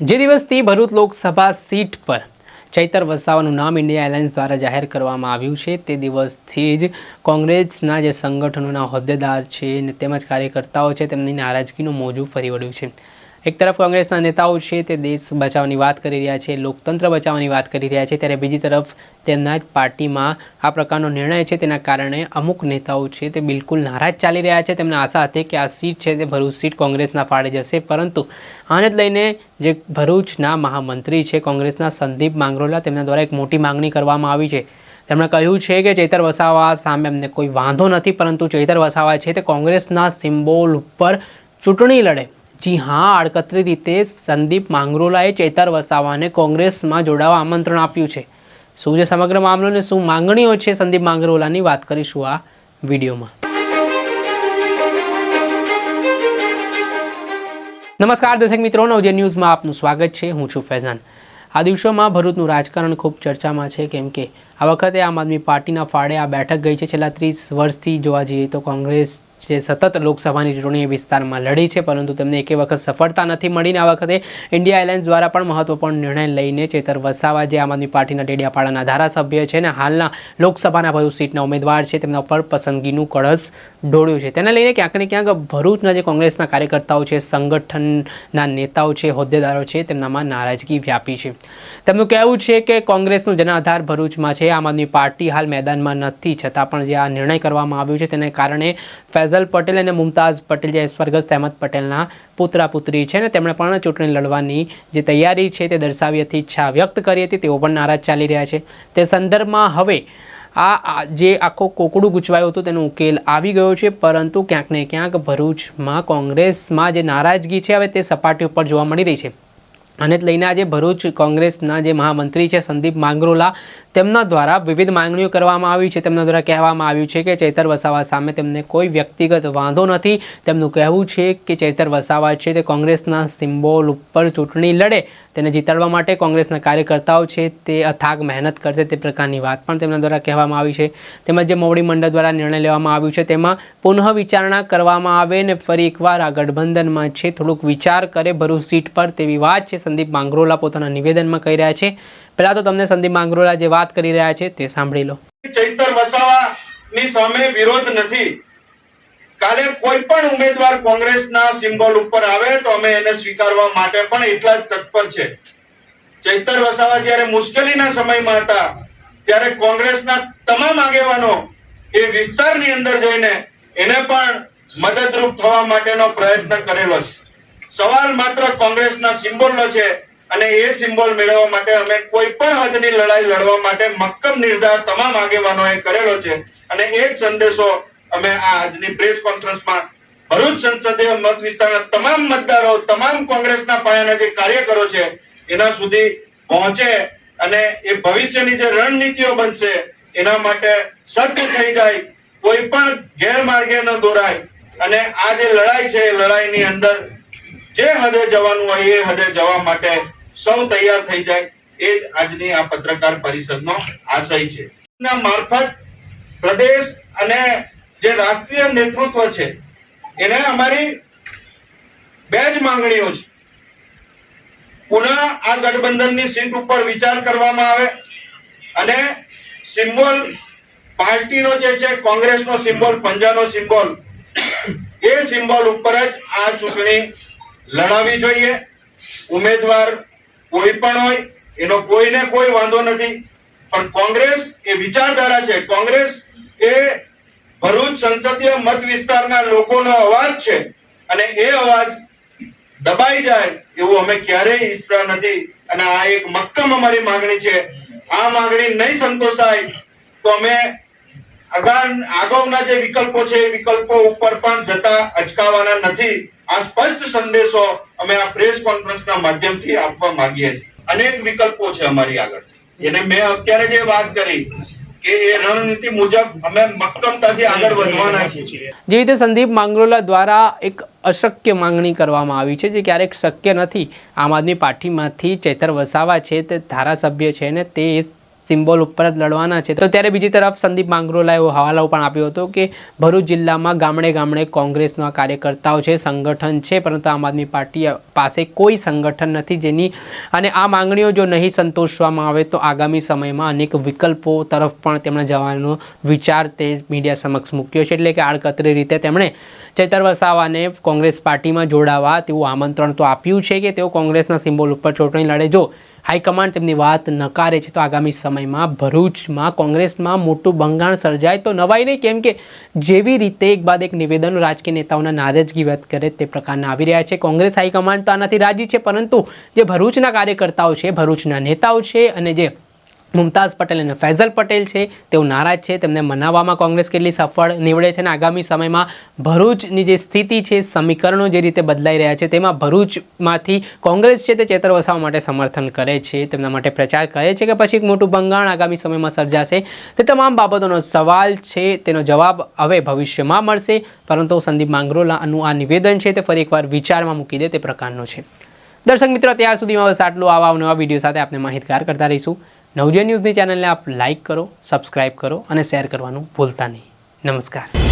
જે દિવસથી ભરૂચ લોકસભા સીટ પર ચૈતર વસાવાનું નામ ઇન્ડિયા એરલાઇન્સ દ્વારા જાહેર કરવામાં આવ્યું છે, તે દિવસથી જ કોંગ્રેસના જે સંગઠનોના હોદ્દેદાર છે તેમજ કાર્યકર્તાઓ છે, તેમની નારાજગીનું મોજું ફરી વળ્યું છે. એક તરફ કોંગ્રેસના નેતાઓ છે તે દેશ બચાવવાની વાત કરી રહ્યા છે, લોકતંત્ર બચાવવાની વાત કરી રહ્યા છે, ત્યારે બીજી તરફ તેમના જ પાર્ટીમાં આ પ્રકારનો નિર્ણય છે, તેના કારણે અમુક નેતાઓ છે તે બિલકુલ નારાજ ચાલી રહ્યા છે, તેમને આશા હતી કે આ સીટ છે તે ભરૂચ સીટ કોંગ્રેસના ફાળે જશે, પરંતુ આને જ લઈને જે ભરૂચના મહામંત્રી છે કોંગ્રેસના સંદીપ માંગરોલા, તેમના દ્વારા એક મોટી માંગણી કરવામાં આવી છે. તેમણે કહ્યું છે કે ચૈતર વસાવા સામે એમને કોઈ વાંધો નથી, પરંતુ ચૈતર વસાવા છે તે કોંગ્રેસના સિમ્બોલ ઉપર ચૂંટણી લડે. જી હા, આડકતરી રીતે સંદીપ માંગરોલાએ ચૈતર વસાવાને કોંગ્રેસમાં જોડાવા આમંત્રણ આપ્યું છે. શું છે સમગ્ર મામલો ને શું માંગણીઓ છે સંદીપ માંગરોલાની, વાત કરીશું આ વિડીયોમાં. નમસ્કાર દર્શક મિત્રો, નવજે ન્યૂઝમાં આપનું સ્વાગત છે. હું છું ફૈઝાન. આ દિવસોમાં ભરૂચનું રાજકારણ ખૂબ ચર્ચામાં છે. કેમ કે આ વખતે આમ આદમી પાર્ટીના ફાળે આ બેઠક ગઈ છે. છેલ્લા ત્રીસ વર્ષથી જોવા જઈએ તો કોંગ્રેસ જે સતત લોકસભાની ચૂંટણી વિસ્તારમાં લડી છે, પરંતુ તેમને એકે વખત સફળતા નથી મળીને આ વખતે ઇન્ડિયા એરલાઇન્સ દ્વારા પણ મહત્વપૂર્ણ નિર્ણય લઈને ચેતર વસાવા જે આમ આદમી પાર્ટીના ડેડિયાપાડાના ધારાસભ્ય છે અને હાલના લોકસભાના ભરૂચ સીટના ઉમેદવાર છે, તેમના ઉપર પસંદગીનું કળશ ઢોળ્યું છે. તેને લઈને ક્યાંક ને ક્યાંક ભરૂચના જે કોંગ્રેસના કાર્યકર્તાઓ છે, સંગઠનના નેતાઓ છે, હોદ્દેદારો છે, તેમનામાં નારાજગી વ્યાપી છે. તેમનું કહેવું છે કે કોંગ્રેસનું જનાધાર ભરૂચમાં છે, આમ આદમી પાર્ટી હાલ મેદાનમાં નથી, છતાં પણ જે આ નિર્ણય કરવામાં આવ્યો છે, તેને કારણે ફૈઝલ પટેલ અને મુમતાઝ પટેલ જે સ્વર્ગસ્થ અહેમદ પટેલના પુત્રા, પુત્રી છે ને તેમણે પણ ચૂંટણી લડવાની જે તૈયારી છે તે દર્શાવી હતી, ઈચ્છા વ્યક્ત કરી હતી, તેઓ પણ નારાજ ચાલી રહ્યા છે. તે સંદર્ભમાં હવે આ જે આખો કોકડું ગૂંચવાયું હતું તેનો ઉકેલ આવી ગયો છે, પરંતુ ક્યાંક ને ક્યાંક ભરૂચમાં કોંગ્રેસમાં જે નારાજગી છે, હવે તે સપાટી ઉપર જોવા મળી રહી છે. અને લઈને આજે ભરૂચ કોંગ્રેસના જે મહામંત્રી છે સંદીપ માંગરોલા, તેમના દ્વારા વિવિધ માંગણીઓ કરવામાં આવી છે. તેમના દ્વારા કહેવામાં આવ્યું છે કે ચૈતર વસાવા સામે તેમને કોઈ વ્યક્તિગત વાંધો નથી. તેમનું કહેવું છે કે ચૈતર વસાવા છે તે કોંગ્રેસના સિમ્બોલ ઉપર ચૂંટણી લડે, તેને જીતાડવા માટે કોંગ્રેસના કાર્યકર્તાઓ છે તે અથાગ મહેનત કરશે તે પ્રકારની વાત પણ તેમના દ્વારા કહેવામાં આવી છે. તેમજ જે મોવડી મંડળ દ્વારા નિર્ણય લેવામાં આવ્યું છે તેમાં પુનઃ વિચારણા કરવામાં આવે ને ફરી એકવાર આ ગઠબંધનમાં છે. થોડુંક વિચાર કરે, ભરૂચ સીટ પર તેવી વાત છે સંદીપ માંગરોલા પોતાના નિવેદનમાં કહી રહ્યા છે. પહેલા તો તમને સંદીપ માંગરોલા જે વાત કરી રહ્યા છે તે સાંભળી લો. ચૈતર વસાવાની સામે વિરોધ નથી. કાલે કોઈ પણ ઉમેદવાર કોંગ્રેસના સિમ્બોલ ઉપર આવે તો અમે એને સ્વીકારવા માટે પણ એટલા જ તત્પર છે. ચૈતર વસાવા જ્યારે મુશ્કેલીના સમયમાં હતા, ત્યારે કોંગ્રેસના તમામ આગેવાનો એ વિસ્તારની અંદર જઈને એને પણ મદદરૂપ થવા માટેનો પ્રયત્ન કરેલો છે. સવાલ માત્ર કોંગ્રેસના સિમ્બોલનો છે અને એ સિમ્બોલ મેળવવા માટે અમે કોઈ પણ હદની લડાઈ લડવા માટે મક્કમ નિર્ધાર તમામ આગેવાનોએ કરેલો છે. અને એ જ સંદેશો અમે આ આજની પ્રેસ કોન્ફરન્સમાં ભરૂચ સંસદીય મત વિસ્તારના તમામ મતદારો, તમામ કોંગ્રેસના પાયાના જે કાર્યકરો છે, એના સુધી પહોંચે અને એ ભવિષ્યની જે રણનીતિઓ બનશે, એના માટે સજ્જ થઈ જાય, કોઈ પણ ગેરમાર્ગે ન દોરાય. અને આ જે લડાઈ છે, એ લડાઈની અંદર જે હદે જવાનું હોય એ હદે જવા માટે સૌ તૈયાર થઈ જાય, એ જ આજની આ પત્રકાર પરિષદનો આશય છે. ના મારફત પ્રદેશ અને જે રાષ્ટ્રીય નેતૃત્વ છે, એને અમારી બે જ માંગણીઓ છે. પુનઃ આ ગઠબંધનની સીટ ઉપર વિચાર કરવામાં આવે અને સિમ્બોલ પાર્ટીનો જે છે, કોંગ્રેસનો સિમ્બોલ પંજાનો સિમ્બોલ, એ સિમ્બોલ ઉપર જ આ ચૂંટણી લડાવવી જોઈએ. ઉમેદવાર કોઈ પણ હોય, એનો કોઈને કોઈ વાંધો નથી. પણ કોંગ્રેસ એ વિચારધારા છે. કોંગ્રેસ એ ભરૂચ સંસદીય મત વિસ્તારના લોકોનો અવાજ છે. અને એ અવાજ દબાઈ જાય એવું અમે ક્યારેય ઈચ્છતા નથી. અને આ એક મક્કમ અમારી માંગણી છે. આ માંગણી નહીં સંતોષાય તો અમે અગાઉ આગળના જે વિકલ્પો છે, એ વિકલ્પો ઉપર પણ જતા અચકાવાના નથી. આ સ્પષ્ટ સંદેશો અમે આ પ્રેસ કોન્ફરન્સના માધ્યમથી આપવા માંગીએ છીએ. અનેક વિકલ્પો છે અમારી આગળ. એને મેં અત્યારે જે વાત કરી જે રીતે સંદીપ માંગરોલા દ્વારા એક અશક્ય માંગણી કરવામાં આવી છે, જે ક્યારેક શક્ય નથી. આમ આદમી પાર્ટીમાંથી ચેતર વસાવા છે, તે ધારાસભ્ય છે ને તે સિમ્બોલ ઉપર જ લડવાના છે. તો ત્યારે બીજી તરફ સંદીપ માંગરોલાએ એવો હવાલો પણ આપ્યો હતો કે ભરૂચ જિલ્લામાં ગામડે ગામડે કોંગ્રેસના કાર્યકર્તાઓ છે, સંગઠન છે, પરંતુ આમ આદમી પાર્ટી પાસે કોઈ સંગઠન નથી જેની અને આ માંગણીઓ જો નહીં સંતોષવામાં આવે તો આગામી સમયમાં અનેક વિકલ્પો તરફ પણ તેમણે જવાનો વિચાર તે મીડિયા સમક્ષ મૂક્યો છે. એટલે કે આડકતરી રીતે તેમણે ચેતર વસાવાને કોંગ્રેસ પાર્ટીમાં જોડાવા તેવું આમંત્રણ તો આપ્યું છે કે તેઓ કોંગ્રેસના સિમ્બોલ ઉપર ચૂંટણી લડે. જો હાઈકમાન્ડ તેમની વાત નકારે છે. તો આગામી સમયમાં ભરૂચમાં કોંગ્રેસમાં મોટું બંગાણ સર્જાય તો નવાઈ નહીં. કેમ કે જેવી રીતે એક બાદ એક નિવેદનો રાજકીય નેતાઓના નારાજગી વ્યક્ત કરે તે પ્રકારના આવી રહ્યા છે. કોંગ્રેસ હાઈકમાન્ડ તો આનાથી રાજી છે, પરંતુ જે ભરૂચના કાર્યકર્તાઓ છે, ભરૂચના નેતાઓ છે અને જે મુમતાઝ પટેલ અને ફૈઝલ પટેલ છે. તેઓ નારાજ છે. તેમને મનાવવામાં કોંગ્રેસ કેટલી સફળ નીવડે છે અને આગામી સમયમાં ભરૂચની જે સ્થિતિ છે, સમીકરણો જે રીતે બદલાઈ રહ્યા છે, તેમાં ભરૂચમાંથી કોંગ્રેસ છે તે ચેતર વસાવવા માટે સમર્થન કરે છે. તેમના માટે પ્રચાર કરે છે કે પછી એક મોટું ભંગાણ આગામી સમયમાં સર્જાશે. તે તમામ બાબતોનો સવાલ છે. તેનો જવાબ હવે ભવિષ્યમાં મળશે. પરંતુ સંદીપ માંગરોલાનું આ નિવેદન છે તે ફરી એકવાર વિચારમાં મૂકી દે તે પ્રકારનો છે. દર્શક મિત્રો ત્યાર સુધીમાં બસ આટલું. આવા નવા વીડિયો સાથે આપણે માહિતગાર કરતા રહીશું. નવજે ન્યૂઝની ચેનલને આપ લાઇક કરો સબસ્ક્રાઇબ કરો અને શેર કરવાનું ભૂલતા નહીં. નમસ્કાર.